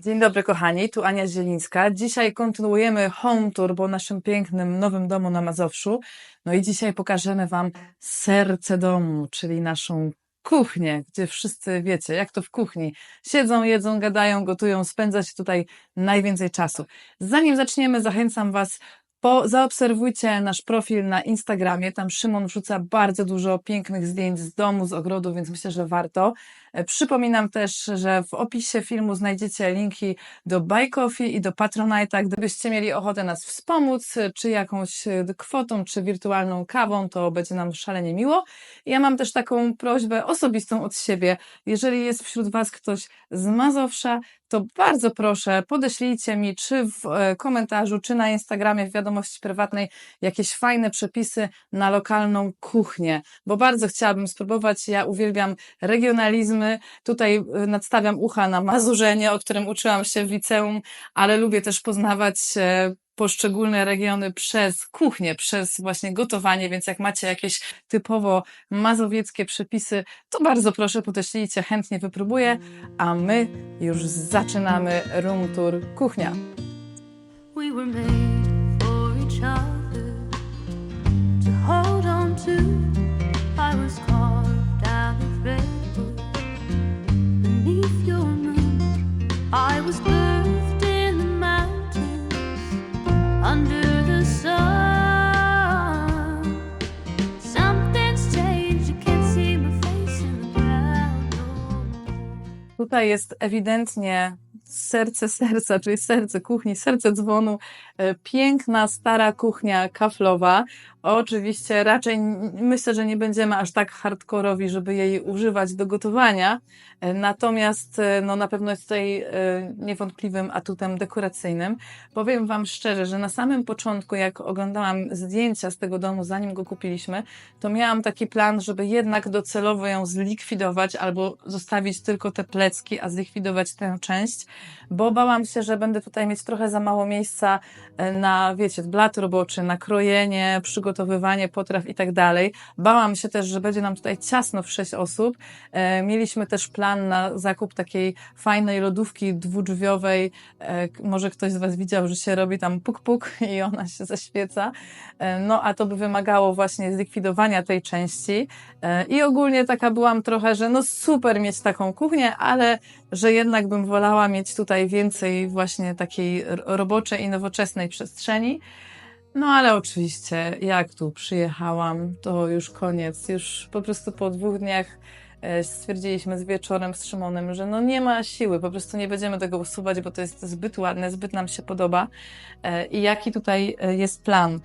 Dzień dobry kochani, tu Ania Zielińska. Dzisiaj kontynuujemy home tour po naszym pięknym nowym domu na Mazowszu. No i dzisiaj pokażemy Wam serce domu, czyli naszą kuchnię, gdzie wszyscy wiecie, jak to w kuchni. Siedzą, jedzą, gadają, gotują, spędza się tutaj najwięcej czasu. Zanim zaczniemy, zachęcam Was po, zaobserwujcie nasz profil na Instagramie. Tam Szymon wrzuca bardzo dużo pięknych zdjęć z domu, z ogrodu, więc myślę, że warto. E, Przypominam też, że w opisie filmu znajdziecie linki do Buy Coffee i do Patronite'a. Gdybyście mieli ochotę nas wspomóc, e, czy jakąś e, kwotą, czy wirtualną kawą, to będzie nam szalenie miło. Ja mam też taką prośbę osobistą od siebie. Jeżeli jest wśród Was ktoś z Mazowsza, to bardzo proszę, podeślijcie mi, czy w komentarzu, czy na Instagramie, w wiadomości prywatnej, jakieś fajne przepisy na lokalną kuchnię, bo bardzo chciałabym spróbować. Ja uwielbiam regionalizmy. Tutaj e, nadstawiam ucha na mazurzenie, o którym uczyłam się w liceum, ale lubię też poznawać e, poszczególne regiony przez kuchnię, przez właśnie gotowanie, więc jak macie jakieś typowo mazowieckie przepisy, to bardzo proszę podeślijcie, chętnie wypróbuję, a my już zaczynamy room tour kuchnia. We were made for each other to hold on to. I was carved no. Tutaj jest ewidentnie serce serca, czyli serce kuchni, serce dzwonu, e, piękna, stara kuchnia kaflowa. Oczywiście raczej myślę, że nie będziemy aż tak hardkorowi, żeby jej używać do gotowania, e, natomiast e, no, na pewno jest tutaj e, niewątpliwym atutem dekoracyjnym. Powiem Wam szczerze, że na samym początku, jak oglądałam zdjęcia z tego domu, zanim go kupiliśmy, to miałam taki plan, żeby jednak docelowo ją zlikwidować albo zostawić tylko te plecki, a zlikwidować tę część, bo bałam się, że będę tutaj mieć trochę za mało miejsca na, wiecie, blat roboczy, na krojenie, przygotowywanie potraw i tak dalej. Bałam się też, że będzie nam tutaj ciasno w sześć osób. E, Mieliśmy też plan na zakup takiej fajnej lodówki dwudrzwiowej. E, Może ktoś z Was widział, że się robi tam puk-puk i ona się zaświeca. E, No, a to by wymagało właśnie zlikwidowania tej części. E, I ogólnie taka byłam trochę, że no super mieć taką kuchnię, ale że jednak bym wolała mieć tutaj więcej właśnie takiej roboczej i nowoczesnej przestrzeni. No ale oczywiście, jak tu przyjechałam, to już koniec. Już po prostu po dwóch dniach e, stwierdziliśmy z wieczorem z Szymonem, że no nie ma siły, po prostu nie będziemy tego usuwać, bo to jest zbyt ładne, zbyt nam się podoba. E, I jaki tutaj e, jest plan?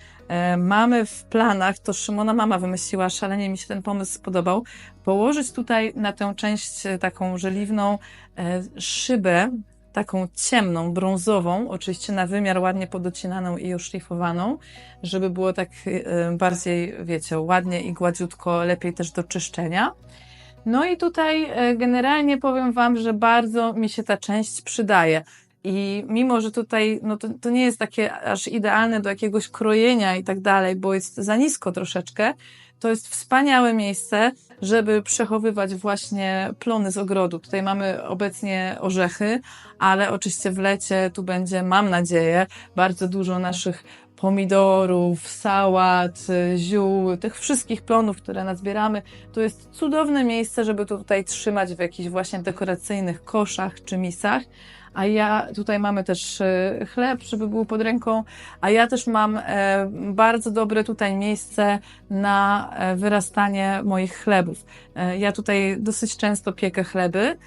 Mamy w planach, to Szymona mama wymyśliła, szalenie mi się ten pomysł spodobał, położyć tutaj na tę część taką żeliwną szybę, taką ciemną, brązową, oczywiście na wymiar ładnie podocinaną i oszlifowaną, żeby było tak e, bardziej, wiecie, ładnie i gładziutko, lepiej też do czyszczenia. No i tutaj e, generalnie powiem Wam, że bardzo mi się ta część przydaje. I mimo, że tutaj no to, to nie jest takie aż idealne do jakiegoś krojenia i tak dalej, bo jest za nisko troszeczkę, to jest wspaniałe miejsce, żeby przechowywać właśnie plony z ogrodu. Tutaj mamy obecnie orzechy, ale oczywiście w lecie tu będzie, mam nadzieję, bardzo dużo naszych pomidorów, sałat, y, ziół, tych wszystkich plonów, które nazbieramy. To jest cudowne miejsce, żeby to tutaj trzymać w jakichś właśnie dekoracyjnych koszach czy misach. A ja tutaj mamy też y, chleb, żeby był pod ręką, a ja też mam e, bardzo dobre tutaj miejsce na e, wyrastanie moich chlebów. E, Ja tutaj dosyć często piekę chleby, e,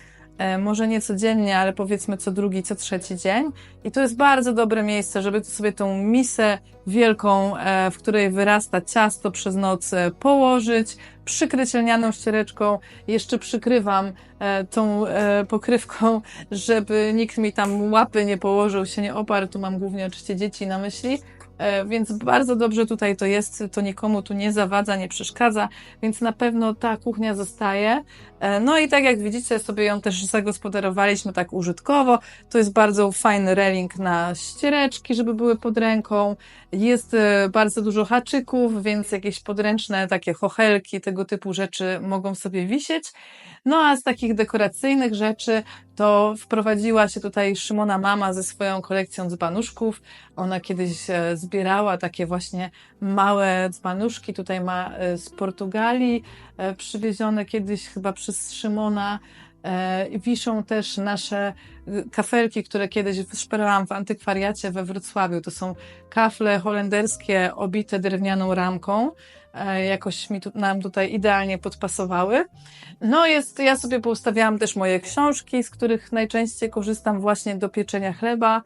może nie codziennie, ale powiedzmy co drugi, co trzeci dzień. I to jest bardzo dobre miejsce, żeby sobie tą misę wielką, e, w której wyrasta ciasto przez noc, e, położyć, przykryć lnianą ściereczką. Jeszcze przykrywam e, tą e, pokrywką, żeby nikt mi tam łapy nie położył, się nie oparł. Tu mam głównie oczywiście dzieci na myśli. E, Więc bardzo dobrze tutaj to jest, to nikomu tu nie zawadza, nie przeszkadza, więc na pewno ta kuchnia zostaje. E, No i tak jak widzicie, sobie ją też zagospodarowaliśmy tak użytkowo. To jest bardzo fajny reling na ściereczki, żeby były pod ręką. Jest e, bardzo dużo haczyków, więc jakieś podręczne takie chochelki, tego typu rzeczy mogą sobie wisieć. No a z takich dekoracyjnych rzeczy to wprowadziła się tutaj Szymona mama ze swoją kolekcją dzbanuszków. Ona kiedyś e, zbierała takie właśnie małe dzbanuszki. Tutaj ma z Portugalii przywiezione kiedyś chyba przez Szymona. E, Wiszą też nasze y, kafelki, które kiedyś wyszperałam w antykwariacie we Wrocławiu. To są kafle holenderskie obite drewnianą ramką. E, Jakoś mi tu, nam tutaj idealnie podpasowały. No jest, ja sobie poustawiałam też moje książki, z których najczęściej korzystam właśnie do pieczenia chleba.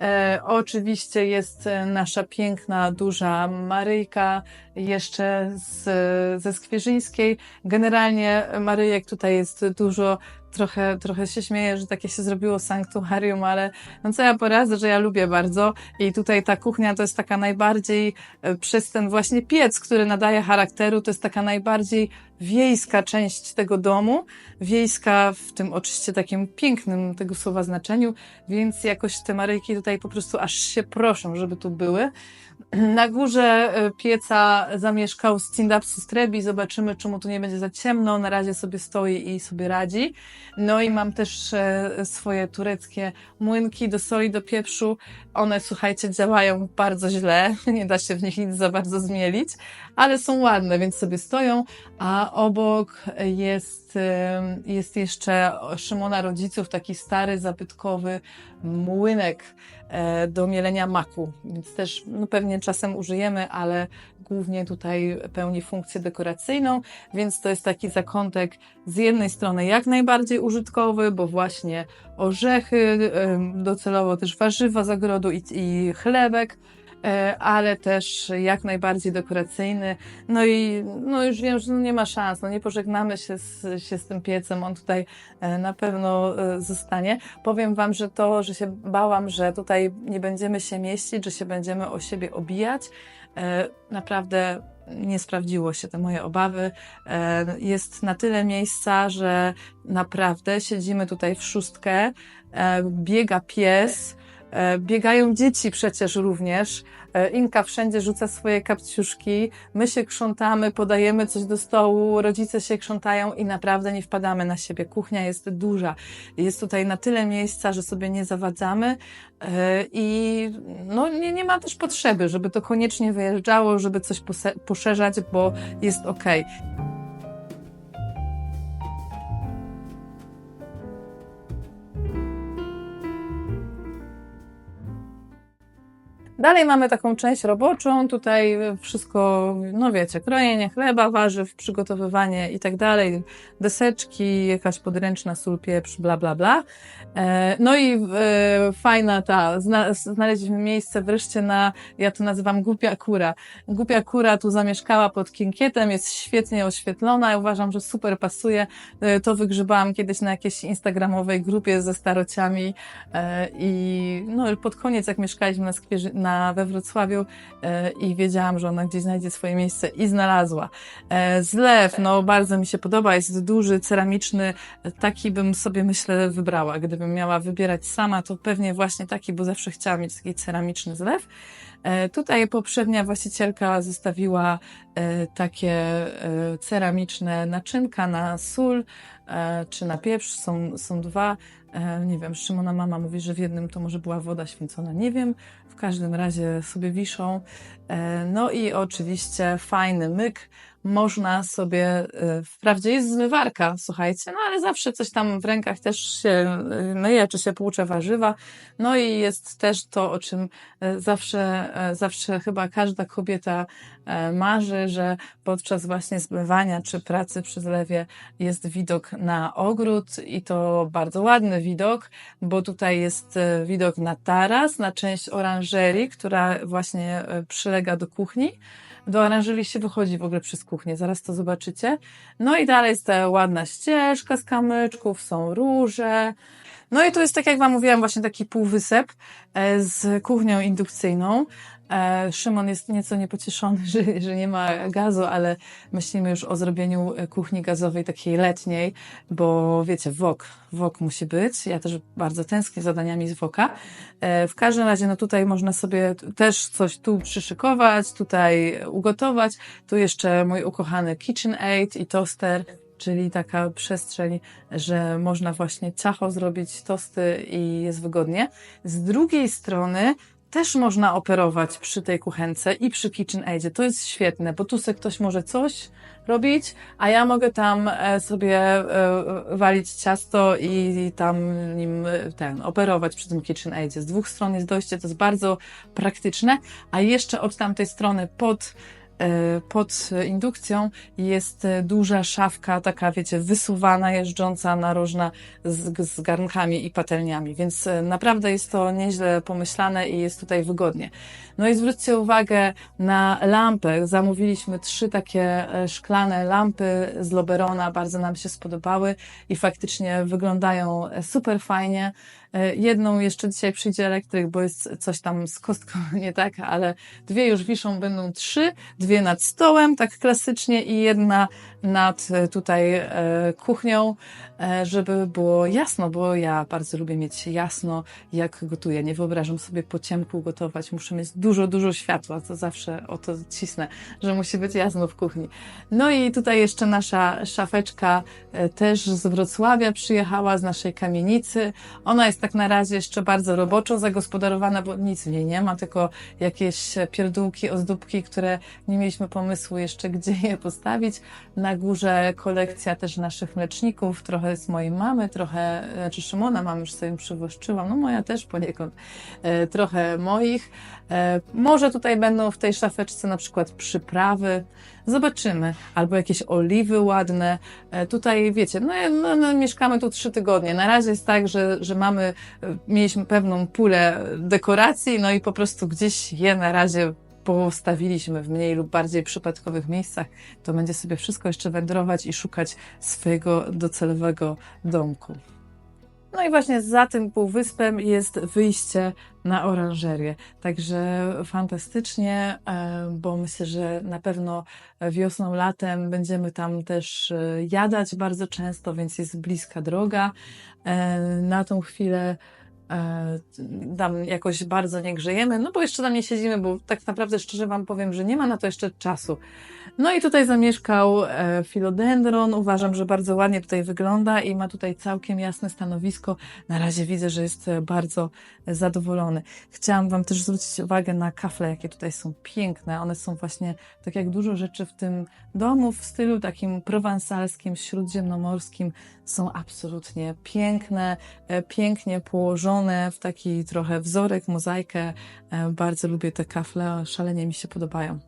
E, oczywiście jest e, nasza piękna, duża Maryjka, jeszcze z, ze Skwierzyńskiej. Generalnie Maryjek tutaj jest dużo, trochę, trochę się śmieję, że takie się zrobiło sanktuarium, ale no co ja poradzę, że ja lubię bardzo i tutaj ta kuchnia to jest taka najbardziej e, przez ten właśnie piec, który nadaje charakteru, to jest taka najbardziej wiejska część tego domu, wiejska w tym oczywiście takim pięknym tego słowa znaczeniu, więc jakoś te Maryjki tutaj po prostu aż się proszą, żeby tu były. Na górze e, pieca zamieszkał Scindapsus trebi. Zobaczymy, czy mu tu nie będzie za ciemno. Na razie sobie stoi i sobie radzi. No i mam też e, swoje tureckie młynki do soli, do pieprzu. One, słuchajcie, działają bardzo źle. Nie da się w nich nic za bardzo zmielić, ale są ładne, więc sobie stoją. A obok jest, e, jest jeszcze Szymona Rodziców, taki stary, zabytkowy młynek do mielenia maku, więc też no, pewnie czasem użyjemy, ale głównie tutaj pełni funkcję dekoracyjną, więc to jest taki zakątek z jednej strony jak najbardziej użytkowy, bo właśnie orzechy, docelowo też warzywa z ogrodu i, i chlebek, ale też jak najbardziej dekoracyjny. No i no już wiem, że no nie ma szans, no nie pożegnamy się z, się z tym piecem, on tutaj e, na pewno e, zostanie. Powiem Wam, że to, że się bałam, że tutaj nie będziemy się mieścić, że się będziemy o siebie obijać, e, naprawdę nie sprawdziło się te moje obawy. E, Jest na tyle miejsca, że naprawdę siedzimy tutaj w szóstkę, e, biega pies, e, biegają dzieci przecież również. E, Inka wszędzie rzuca swoje kapciuszki, my się krzątamy, podajemy coś do stołu, rodzice się krzątają i naprawdę nie wpadamy na siebie. Kuchnia jest duża. Jest tutaj na tyle miejsca, że sobie nie zawadzamy e, i no, nie, nie ma też potrzeby, żeby to koniecznie wyjeżdżało, żeby coś poszerzać, bo jest okej. Dalej mamy taką część roboczą, tutaj wszystko, no wiecie, krojenie chleba, warzyw, przygotowywanie i tak dalej, deseczki, jakaś podręczna sól, pieprz, bla, bla, bla. E, No i e, fajna ta, zna, znaleźliśmy miejsce wreszcie na, ja to nazywam głupia kura. Głupia kura tu zamieszkała pod kinkietem, jest świetnie oświetlona, ja uważam, że super pasuje. E, To wygrzebałam kiedyś na jakiejś instagramowej grupie ze starociami i no pod koniec jak mieszkaliśmy na, Skwierzy- na we Wrocławiu e, i wiedziałam, że ona gdzieś znajdzie swoje miejsce i znalazła. E, Zlew, no bardzo mi się podoba, jest duży, ceramiczny, taki bym sobie myślę wybrała. Gdybym miała wybierać sama, to pewnie właśnie taki, bo zawsze chciałam mieć taki ceramiczny zlew. E, Tutaj poprzednia właścicielka zostawiła e, takie e, ceramiczne naczynka na sól e, czy na pieprz, są, są dwa. E, Nie wiem, Szymona mama mówi, że w jednym to może była woda święcona, nie wiem. Każdym razie sobie wiszą. E, No i oczywiście fajny myk. Można sobie, e, wprawdzie jest zmywarka, słuchajcie, no ale zawsze coś tam w rękach też się e, myje, czy się płucze warzywa. No i jest też to, o czym zawsze, zawsze chyba każda kobieta marzy, że podczas właśnie zmywania czy pracy przy zlewie jest widok na ogród i to bardzo ładny widok, bo tutaj jest widok na taras, na część oranżerii, która właśnie e, przylega do kuchni. Do oranżerii się wychodzi w ogóle przez kuchnię, zaraz to zobaczycie. No i dalej jest ta ładna ścieżka z kamyczków, są róże. No i tu jest, tak jak Wam mówiłam, właśnie taki półwysep e, z kuchnią indukcyjną. E, Szymon jest nieco niepocieszony, że, że nie ma gazu, ale myślimy już o zrobieniu e, kuchni gazowej takiej letniej, bo wiecie, wok, wok musi być. Ja też bardzo tęsknię za daniami z woka. E, W każdym razie, no tutaj można sobie też coś tu przyszykować, tutaj ugotować. Tu jeszcze mój ukochany KitchenAid i toster. czyli taka przestrzeń, że można właśnie ciacho zrobić, tosty i jest wygodnie. Z drugiej strony też można operować przy tej kuchence i przy KitchenAidzie. To jest świetne, bo tu se ktoś może coś robić, a ja mogę tam e, sobie e, walić ciasto i tam nim e, ten, operować przy tym KitchenAidzie. Z dwóch stron jest dojście, to jest bardzo praktyczne, a jeszcze od tamtej strony pod e, pod indukcją jest duża szafka, taka wiecie, wysuwana, jeżdżąca, narożna z, z garnkami i patelniami, więc e, naprawdę jest to nieźle pomyślane i jest tutaj wygodnie. No i zwróćcie uwagę na lampę. Zamówiliśmy trzy takie e, szklane lampy z Loberona, bardzo nam się spodobały i faktycznie wyglądają e, super fajnie. E, Jedną jeszcze dzisiaj przyjdzie elektryk, bo jest coś tam z kostką nie tak, ale dwie już wiszą, będą trzy, dwie nad stołem, tak klasycznie i jedna nad e, tutaj e, kuchnią, e, żeby było jasno, bo ja bardzo lubię mieć jasno, jak gotuję. Nie wyobrażam sobie po ciemku gotować. Muszę mieć dużo, dużo światła, to zawsze o to cisnę, że musi być jasno w kuchni. No i tutaj jeszcze nasza szafeczka też z Wrocławia przyjechała, z naszej kamienicy. Ona jest tak na razie jeszcze bardzo roboczo zagospodarowana, bo nic w niej nie ma, tylko jakieś pierdółki, ozdóbki, które nie mieliśmy pomysłu jeszcze, gdzie je postawić. Na górze kolekcja też naszych mleczników, trochę z mojej mamy, trochę, znaczy Szymona mam już sobie przywłaszczyłam, no moja też poniekąd, e, trochę moich. E, może tutaj będą w tej szafeczce na przykład przyprawy, zobaczymy, albo jakieś oliwy ładne. E, tutaj wiecie, no, no, no mieszkamy tu trzy tygodnie. Na razie jest tak, że, że mamy, mieliśmy pewną pulę dekoracji, no i po prostu gdzieś je na razie postawiliśmy w mniej lub bardziej przypadkowych miejscach, to będzie sobie wszystko jeszcze wędrować i szukać swojego docelowego domku. No i właśnie za tym półwyspem jest wyjście na oranżerię. Także fantastycznie, e, bo myślę, że na pewno wiosną, latem będziemy tam też e, jadać bardzo często, więc jest bliska droga. E, Na tą chwilę tam jakoś bardzo nie grzejemy, no bo jeszcze tam nie siedzimy, bo tak naprawdę szczerze Wam powiem, że nie ma na to jeszcze czasu. No i tutaj zamieszkał e, filodendron. Uważam, że bardzo ładnie tutaj wygląda i ma tutaj całkiem jasne stanowisko. Na razie widzę, że jest e, bardzo zadowolony. Chciałam Wam też zwrócić uwagę na kafle, jakie tutaj są piękne. One są właśnie, tak jak dużo rzeczy w tym domu, w stylu takim prowansalskim, śródziemnomorskim, są absolutnie piękne, e, pięknie położone w taki trochę wzorek, mozaikę. E, Bardzo lubię te kafle, szalenie mi się podobają.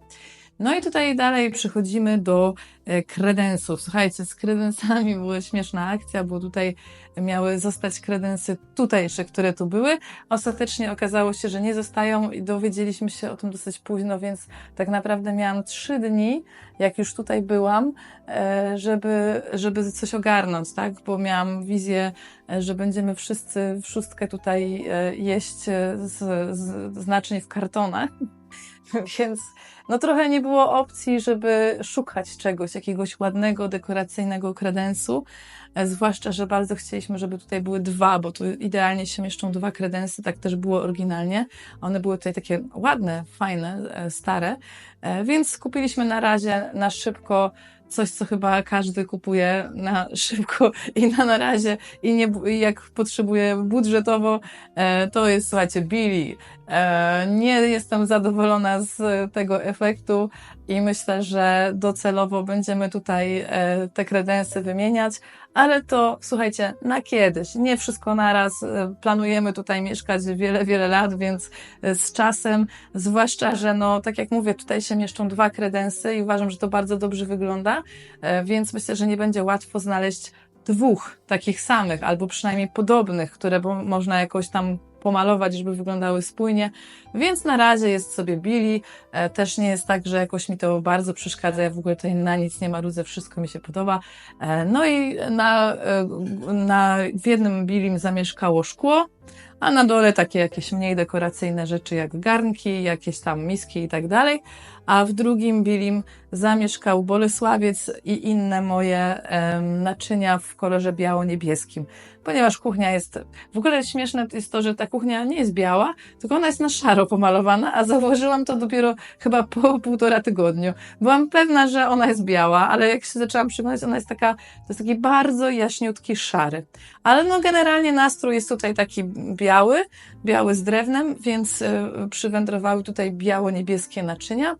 No i tutaj dalej przechodzimy do e, kredensów. Słuchajcie, z kredensami była śmieszna akcja, bo tutaj miały zostać kredensy tutejsze, które tu były. Ostatecznie okazało się, że nie zostają i dowiedzieliśmy się o tym dosyć późno, więc tak naprawdę miałam trzy dni, jak już tutaj byłam, e, żeby, żeby coś ogarnąć, tak? Bo miałam wizję, e, że będziemy wszyscy w szóstkę tutaj jeść z, z, z naczyń w kartonach. Więc no trochę nie było opcji, żeby szukać czegoś, jakiegoś ładnego, dekoracyjnego kredensu. E, Zwłaszcza, że bardzo chcieliśmy, żeby tutaj były dwa, bo tu idealnie się mieszczą dwa kredensy, tak też było oryginalnie. One były tutaj takie ładne, fajne, e, stare, E, więc kupiliśmy na razie na szybko coś, co chyba każdy kupuje na szybko i na, na razie i nie, i jak potrzebuje budżetowo, e, to jest, słuchajcie, Billy. E, nie jestem zadowolona z tego efektu i myślę, że docelowo będziemy tutaj e, te kredensy wymieniać, ale to słuchajcie, na kiedyś, nie wszystko naraz. E, Planujemy tutaj mieszkać wiele, wiele lat, więc e, z czasem, zwłaszcza, że no, tak jak mówię, tutaj się mieszczą dwa kredensy i uważam, że to bardzo dobrze wygląda, e, więc myślę, że nie będzie łatwo znaleźć dwóch takich samych, albo przynajmniej podobnych, które można jakoś tam pomalować, żeby wyglądały spójnie. Więc na razie jest sobie Billy. E, Też nie jest tak, że jakoś mi to bardzo przeszkadza. Ja w ogóle tutaj na nic nie marudzę, wszystko mi się podoba. E, No i na, e, na, w jednym Billim zamieszkało szkło, a na dole takie jakieś mniej dekoracyjne rzeczy jak garnki, jakieś tam miski i tak dalej. A w drugim bilim zamieszkał Bolesławiec i inne moje naczynia w kolorze biało-niebieskim. Ponieważ kuchnia jest, w ogóle śmieszne jest to, że ta kuchnia nie jest biała, tylko ona jest na szaro pomalowana, a zauważyłam to dopiero chyba po półtora tygodniu. Byłam pewna, że ona jest biała, ale jak się zaczęłam przyglądać, ona jest taka, to jest taki bardzo jaśniutki szary. Ale no generalnie nastrój jest tutaj taki biały, biały z drewnem, więc y, przywędrowały tutaj biało-niebieskie naczynia.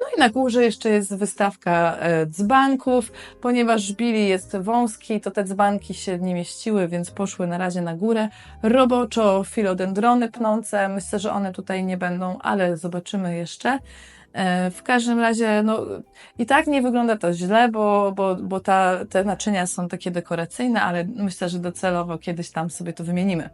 No i na górze jeszcze jest wystawka e, dzbanków, ponieważ Billy jest wąski, to te dzbanki się nie mieściły, więc poszły na razie na górę. Roboczo filodendrony pnące, myślę, że one tutaj nie będą, ale zobaczymy jeszcze. E, W każdym razie, no i tak nie wygląda to źle, bo, bo, bo ta, te naczynia są takie dekoracyjne, ale myślę, że docelowo kiedyś tam sobie to wymienimy.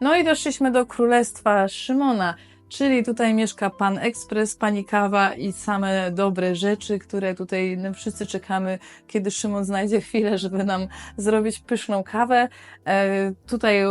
No i doszliśmy do Królestwa Szymona, czyli tutaj mieszka Pan Ekspres, Pani Kawa i same dobre rzeczy, które tutaj no, wszyscy czekamy, kiedy Szymon znajdzie chwilę, żeby nam zrobić pyszną kawę. E, tutaj e,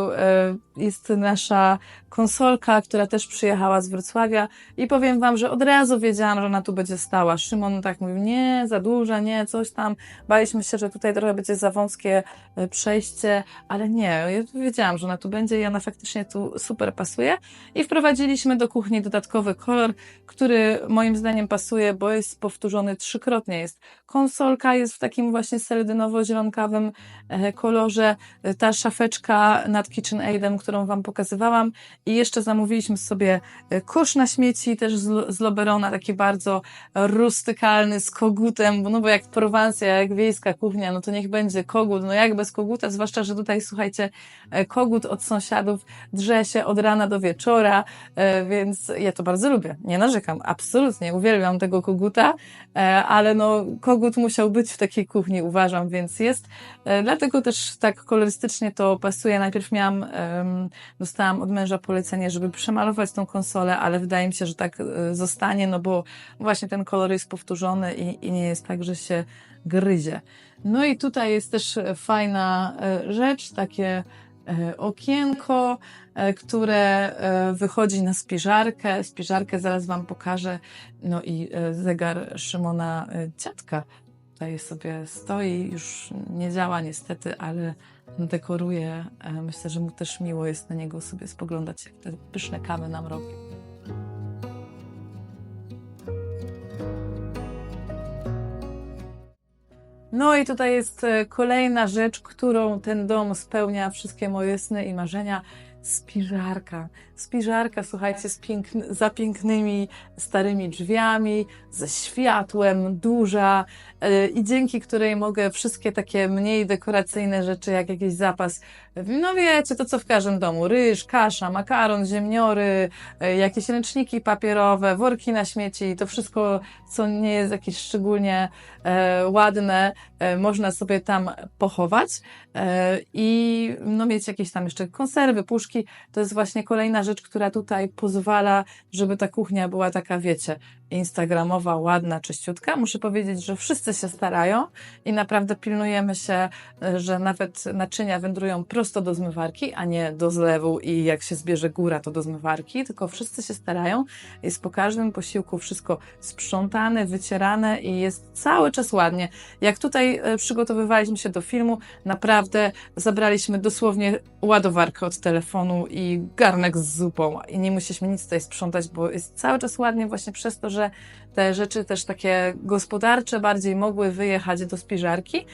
jest nasza konsolka, która też przyjechała z Wrocławia i powiem Wam, że od razu wiedziałam, że ona tu będzie stała. Szymon tak mówił, nie, za duża, nie, coś tam. Baliśmy się, że tutaj trochę będzie za wąskie e, przejście, ale nie, ja wiedziałam, że ona tu będzie i ona faktycznie tu super pasuje. I wprowadziliśmy do kuchni dodatkowy kolor, który moim zdaniem pasuje, bo jest powtórzony trzykrotnie. Jest konsolka, jest w takim właśnie seledynowo-zielonkawym e, kolorze. E, Ta szafeczka nad KitchenAidem, którą Wam pokazywałam. I jeszcze zamówiliśmy sobie e, kosz na śmieci, też z, z Loberona, taki bardzo rustykalny, z kogutem, no bo jak Prowansja, jak wiejska kuchnia, no to niech będzie kogut, no jak bez koguta, zwłaszcza, że tutaj, słuchajcie, e, kogut od sąsiadów drze się od rana do wieczora, e, więc ja to bardzo lubię, nie narzekam, absolutnie, uwielbiam tego koguta, ale no kogut musiał być w takiej kuchni, uważam, więc jest, dlatego też tak kolorystycznie to pasuje. Najpierw miałam, dostałam od męża polecenie, żeby przemalować tą konsolę, ale wydaje mi się, że tak e, zostanie, no bo właśnie ten kolor jest powtórzony i, i nie jest tak, że się gryzie. No i tutaj jest też fajna e, rzecz, takie e, okienko, które wychodzi na spiżarkę. Spiżarkę zaraz Wam pokażę. No i zegar Szymona dziadka tutaj sobie stoi, już nie działa niestety, ale dekoruje. Myślę, że mu też miło jest na niego sobie spoglądać, jak te pyszne kawy nam robi. No i tutaj jest e, kolejna rzecz, którą ten dom spełnia wszystkie moje sny i marzenia. Spiżarka. Spiżarka, słuchajcie, z piękny, za pięknymi starymi drzwiami, ze światłem, duża e, i dzięki której mogę wszystkie takie mniej dekoracyjne rzeczy, jak jakiś zapas, no wiecie, to co w każdym domu, ryż, kasza, makaron, ziemniory, e, jakieś ręczniki papierowe, worki na śmieci, to wszystko, co nie jest jakieś szczególnie e, ładne, można sobie tam pochować i no mieć jakieś tam jeszcze konserwy, puszki. To jest właśnie kolejna rzecz, która tutaj pozwala, żeby ta kuchnia była taka, wiecie, instagramowa, ładna, czyściutka. Muszę powiedzieć, że wszyscy się starają i naprawdę pilnujemy się, e, że nawet naczynia wędrują prosto do zmywarki, a nie do zlewu i jak się zbierze góra, to do zmywarki, tylko wszyscy się starają. Jest po każdym posiłku wszystko sprzątane, wycierane i jest cały czas ładnie. Jak tutaj e, przygotowywaliśmy się do filmu, naprawdę zabraliśmy dosłownie ładowarkę od telefonu i garnek z zupą i nie musieliśmy nic tutaj sprzątać, bo jest cały czas ładnie właśnie przez to, że te rzeczy też takie gospodarcze bardziej mogły wyjechać do spiżarki.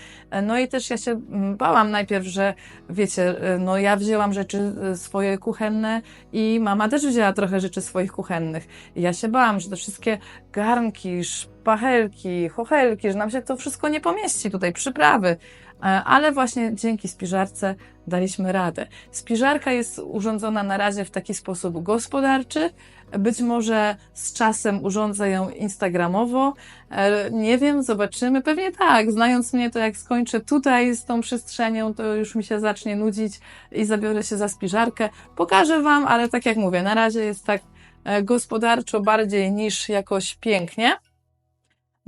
No i też ja się mm, bałam najpierw, że wiecie, e, no ja wzięłam rzeczy e, swoje kuchenne i mama też wzięła trochę rzeczy swoich kuchennych. I ja się bałam, że te wszystkie garnki, szpachelki, chochelki, że nam się to wszystko nie pomieści tutaj, przyprawy. E, Ale właśnie dzięki spiżarce daliśmy radę. Spiżarka jest urządzona na razie w taki sposób gospodarczy. Być może z czasem urządzę ją instagramowo. E, Nie wiem, zobaczymy. Pewnie tak. Znając mnie, to jak skończę tutaj z tą przestrzenią, to już mi się zacznie nudzić i zabiorę się za spiżarkę. Pokażę Wam, ale tak jak mówię, na razie jest tak e, gospodarczo bardziej niż jakoś pięknie.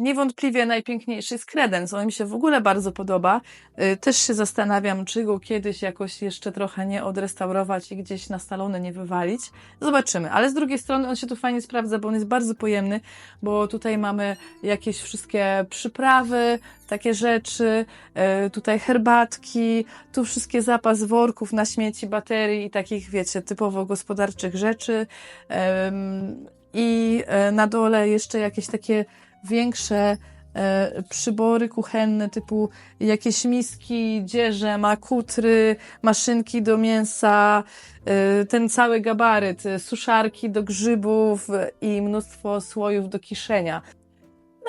Niewątpliwie najpiękniejszy jest kredens. On mi się w ogóle bardzo podoba. Y, Też się zastanawiam, czy go kiedyś jakoś jeszcze trochę nie odrestaurować i gdzieś na salony nie wywalić. Zobaczymy. Ale z drugiej strony on się tu fajnie sprawdza, bo on jest bardzo pojemny, bo tutaj mamy jakieś wszystkie przyprawy, takie rzeczy, y, tutaj herbatki, tu wszystkie zapas worków na śmieci, baterii i takich, wiecie, typowo gospodarczych rzeczy. I e, na dole jeszcze jakieś takie większe e, przybory kuchenne, typu jakieś miski, dzieże, makutry, maszynki do mięsa, e, ten cały gabaryt, e, suszarki do grzybów i mnóstwo słojów do kiszenia.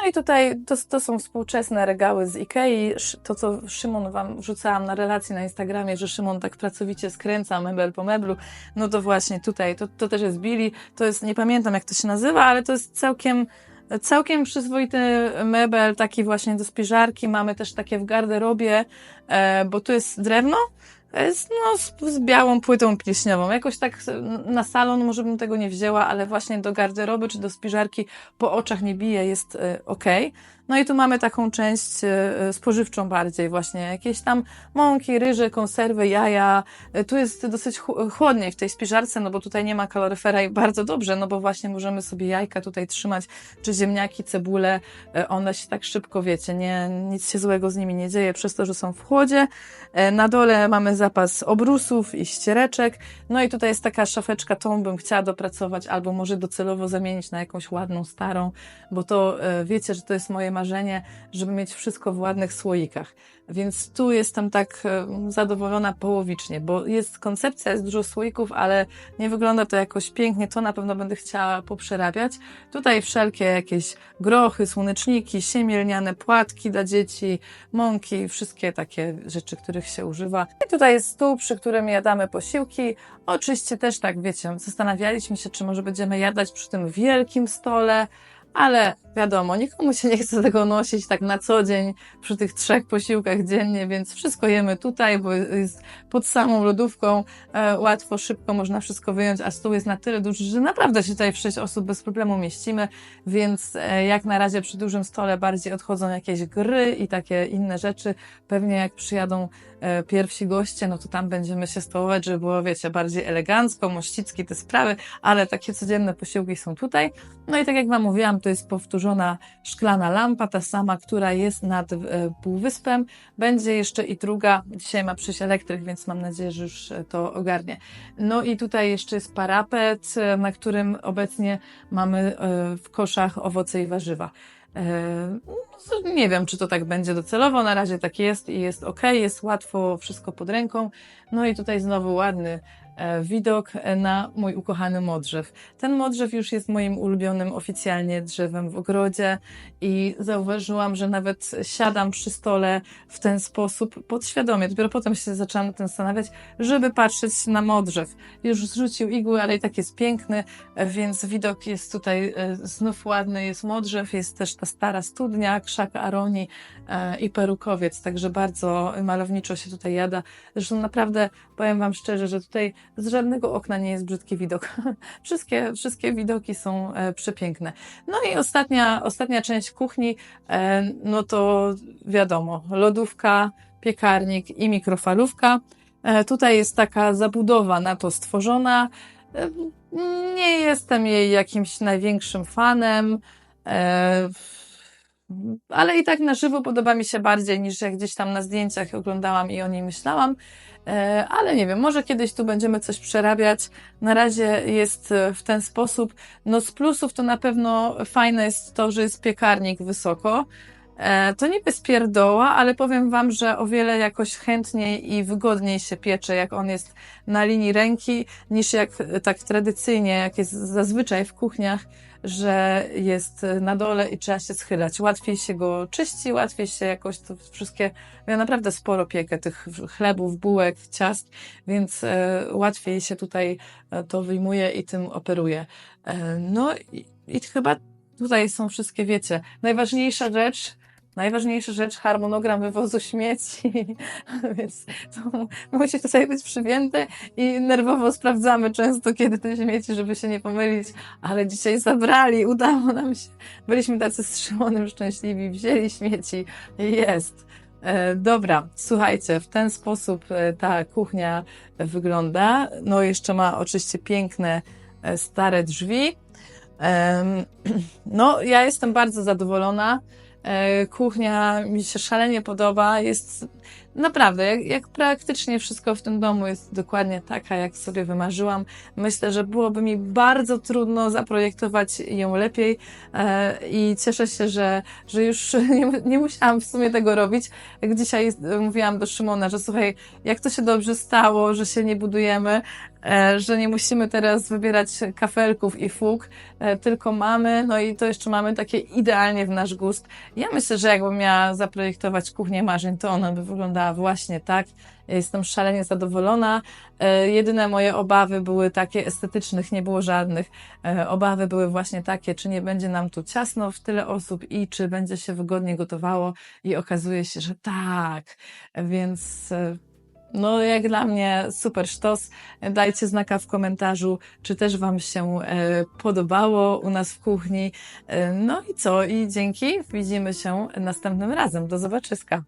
No i tutaj to, to są współczesne regały z Ikei. To, co Szymon wam wrzucałam na relacji na Instagramie, że Szymon tak pracowicie skręca mebel po meblu. No to właśnie tutaj, to, to też jest Billy. To jest, nie pamiętam jak to się nazywa, ale to jest całkiem, całkiem przyzwoity mebel, taki właśnie do spiżarki. Mamy też takie w garderobie, e, bo tu jest drewno, z, no, z, z białą płytą pleśniową. Jakoś tak na salon może bym tego nie wzięła, ale właśnie do garderoby czy do spiżarki po oczach nie bije, jest e, ok. No i tu mamy taką część e, spożywczą bardziej właśnie, jakieś tam mąki, ryże, konserwy, jaja. E, Tu jest dosyć chł- chłodniej w tej spiżarce, no bo tutaj nie ma kaloryfera i bardzo dobrze, no bo właśnie możemy sobie jajka tutaj trzymać, czy ziemniaki, cebule, one się tak szybko, wiecie, nie, nic się złego z nimi nie dzieje przez to, że są w chłodzie. Na dole mamy zapas obrusów i ściereczek, no i tutaj jest taka szafeczka, tą bym chciała dopracować, albo może docelowo zamienić na jakąś ładną, starą, bo to wiecie, że to jest moje marzenie, żeby mieć wszystko w ładnych słoikach. Więc tu jestem tak e, zadowolona połowicznie, bo jest koncepcja, jest dużo słoików, ale nie wygląda to jakoś pięknie, to na pewno będę chciała poprzerabiać. Tutaj wszelkie jakieś grochy, słoneczniki, siemielniane płatki dla dzieci, mąki, wszystkie takie rzeczy, których się używa. I tutaj jest stół, przy którym jadamy posiłki. Oczywiście też tak, wiecie, zastanawialiśmy się, czy może będziemy jadać przy tym wielkim stole, ale wiadomo, nikomu się nie chce tego nosić tak na co dzień przy tych trzech posiłkach dziennie, więc wszystko jemy tutaj, bo jest pod samą lodówką, e, łatwo, szybko można wszystko wyjąć, a stół jest na tyle duży, że naprawdę się tutaj w sześć osób bez problemu mieścimy, więc e, jak na razie przy dużym stole bardziej odchodzą jakieś gry i takie inne rzeczy. Pewnie jak przyjadą e, pierwsi goście, no to tam będziemy się stołować, żeby było, wiecie, bardziej elegancko, mościcki te sprawy, ale takie codzienne posiłki są tutaj. No i tak jak Wam mówiłam, to jest powtórzona szklana lampa, ta sama, która jest nad e, półwyspem. Będzie jeszcze i druga. Dzisiaj ma przyjść elektryk, więc mam nadzieję, że już e, to ogarnie. No i tutaj jeszcze jest parapet, e, na którym obecnie mamy w koszach owoce i warzywa. No, Nie wiem, czy to tak będzie docelowo. Na razie tak jest i jest ok, jest łatwo wszystko pod ręką. No i tutaj znowu ładny widok e, na mój ukochany modrzew. Ten modrzew już jest moim ulubionym oficjalnie drzewem w ogrodzie i zauważyłam, że nawet siadam przy stole w ten sposób podświadomie. Dopiero potem się zaczęłam nad tym zastanawiać, żeby patrzeć na modrzew. Już zrzucił igły, ale i tak jest piękny, więc widok jest tutaj e, znów ładny. Jest modrzew, jest też ta stara studnia, krzak aronii e, i perukowiec, także bardzo malowniczo się tutaj jada. Zresztą naprawdę powiem Wam szczerze, że tutaj z żadnego okna nie jest brzydki widok. wszystkie, wszystkie widoki są e, przepiękne. No i ostatnia, ostatnia część kuchni, e, no to wiadomo, lodówka, piekarnik i mikrofalówka. E, tutaj jest taka zabudowa na to stworzona. Nie jestem jej jakimś największym fanem. Ale i tak na żywo podoba mi się bardziej niż jak gdzieś tam na zdjęciach oglądałam i o niej myślałam. E, Ale nie wiem, może kiedyś tu będziemy coś przerabiać. Na razie jest e, w ten sposób. No z plusów to na pewno fajne jest to, że jest piekarnik wysoko. E, To niby spierdoła, ale powiem Wam, że o wiele jakoś chętniej i wygodniej się piecze, jak on jest na linii ręki, niż jak tak tradycyjnie, jak jest zazwyczaj w kuchniach, że jest na dole i trzeba się schylać. Łatwiej się go czyści, łatwiej się jakoś to wszystkie, ja naprawdę sporo piekę tych chlebów, bułek, ciast, więc e, łatwiej się tutaj e, to wyjmuje i tym operuje. E, no i, i chyba tutaj są wszystkie, wiecie, najważniejsza rzecz, najważniejsza rzecz, harmonogram wywozu śmieci, więc to musi sobie być przywięte i nerwowo sprawdzamy często, kiedy te śmieci, żeby się nie pomylić, ale dzisiaj zabrali, udało nam się. Byliśmy tacy z Szymonem szczęśliwi, wzięli śmieci, jest. E, dobra, słuchajcie, w ten sposób e, ta kuchnia wygląda. No, jeszcze ma oczywiście piękne, e, stare drzwi. No, ja jestem bardzo zadowolona. E, Kuchnia mi się szalenie podoba. Jest naprawdę, jak, jak praktycznie wszystko w tym domu jest dokładnie taka, jak sobie wymarzyłam. Myślę, że byłoby mi bardzo trudno zaprojektować ją lepiej e, i cieszę się, że, że już nie, nie musiałam w sumie tego robić. Jak dzisiaj e, mówiłam do Szymona, że słuchaj, jak to się dobrze stało, że się nie budujemy, że nie musimy teraz wybierać kafelków i fug, e, tylko mamy, no i to jeszcze mamy takie idealnie w nasz gust. Ja myślę, że jakbym miała zaprojektować kuchnię marzeń, to ona by wyglądała właśnie tak. Jestem szalenie zadowolona. E, Jedyne moje obawy były takie, estetycznych nie było żadnych. E, Obawy były właśnie takie, czy nie będzie nam tu ciasno w tyle osób i czy będzie się wygodnie gotowało. I okazuje się, że tak. Więc e, no, jak dla mnie super sztos. Dajcie znaka w komentarzu, czy też Wam się e, podobało u nas w kuchni. E, no i co? I dzięki. Widzimy się następnym razem. Do zobaczyska.